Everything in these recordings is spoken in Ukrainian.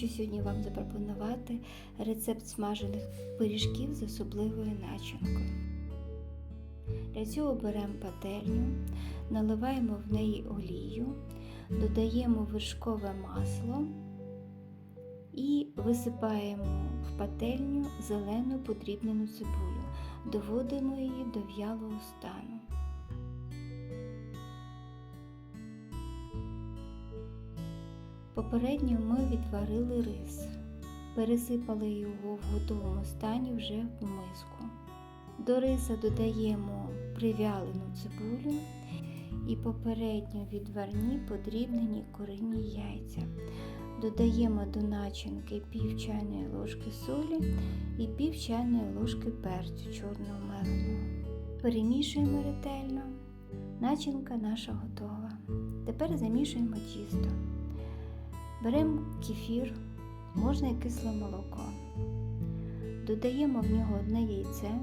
хочу сьогодні вам запропонувати рецепт смажених пиріжків з особливою начинкою. Для цього беремо пательню, наливаємо в неї олію, додаємо вершкове масло і висипаємо в пательню зелену подрібнену цибулю, доводимо її до в'ялого стану. Попередньо ми відварили рис, пересипали його в готовому стані вже в миску. До риса додаємо привялену цибулю і попередньо відварні подрібнені курині яйця. Додаємо до начинки пів чайної ложки солі і пів чайної ложки перцю чорного меленого. Перемішуємо ретельно. Начинка наша готова. Тепер замішуємо тісто. Беремо кефір, можна і кисле молоко. Додаємо в нього одне яйце,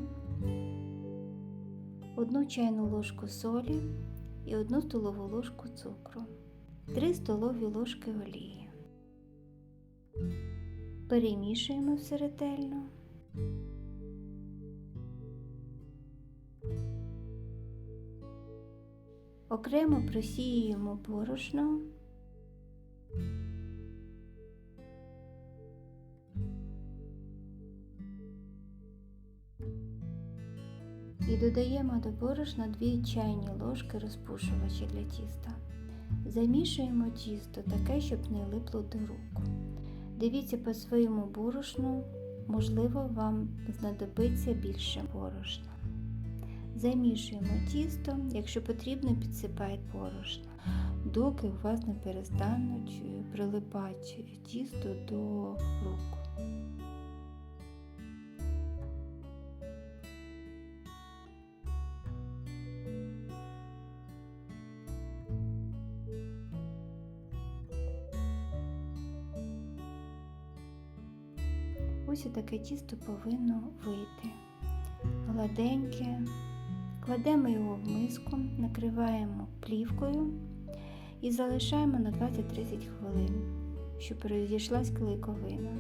одну чайну ложку солі і одну столову ложку цукру, 3 столові ложки олії. Перемішуємо все ретельно. Окремо просіюємо борошно. І додаємо до борошна 2 чайні ложки розпушувача для тіста. Замішуємо тісто таке, щоб не липло до рук. Дивіться по своєму борошну, можливо, вам знадобиться більше борошна. Замішуємо тісто, якщо потрібно, підсипайте борошна, доки у вас не перестануть прилипати тісто до рук. Ось таке тісто повинно вийти. Гладеньке. Кладемо його в миску, накриваємо плівкою і залишаємо на 20-30 хвилин, щоб розійшлась клейковина.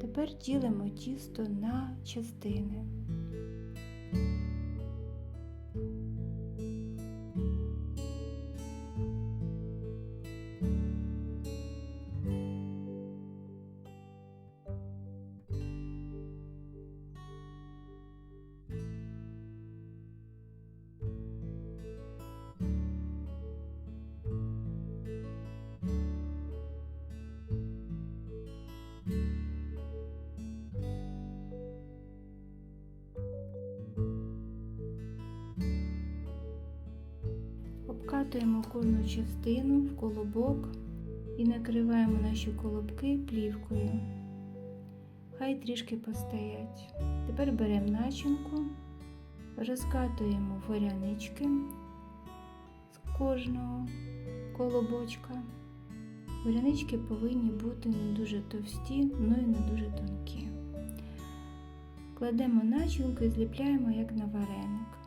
Тепер ділимо тісто на частини. Обкатуємо кожну частину в колобок і накриваємо наші колобки плівкою. Хай трішки постоять. Тепер беремо начинку, розкатуємо варянички з кожного колобочка. Варянички повинні бути не дуже товсті, ну і не дуже тонкі. Кладемо начинку і зліпляємо як на вареник.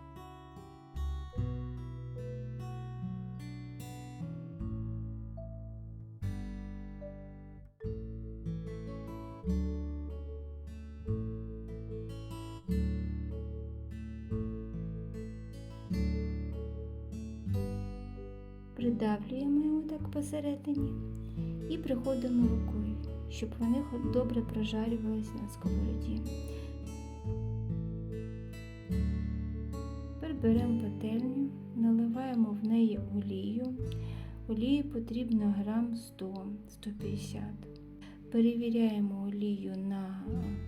Придавлюємо його так посередині і приходимо рукою, щоб вони добре прожарювалися на сковороді. Тепер беремо пательню, наливаємо в неї олію. Олії потрібно грам 100-150. Перевіряємо олію на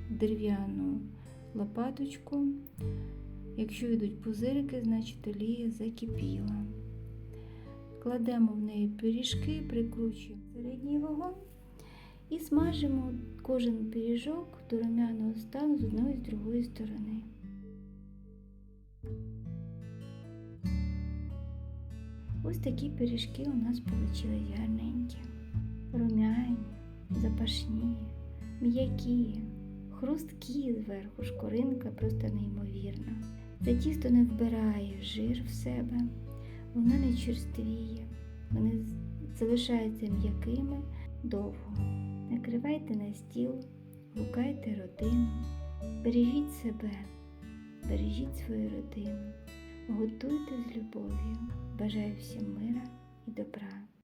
дерев'яну лопаточку. Якщо йдуть пузирики, значить олія закипіла. Кладемо в неї пиріжки, прикручуємо середній вогонь і смажимо кожен пиріжок до румяного стану з одної і з другої сторони. Ось такі пиріжки у нас вийшли гарненькі, румяні, запашні, м'які, хрусткі зверху, шкоринка просто неймовірна. Це тісто не вбирає жир в себе, вона не черствіє, вони залишаються м'якими довго. Накривайте на стіл, гукайте родину, бережіть себе, бережіть свою родину, готуйте з любов'ю. Бажаю всім мира і добра.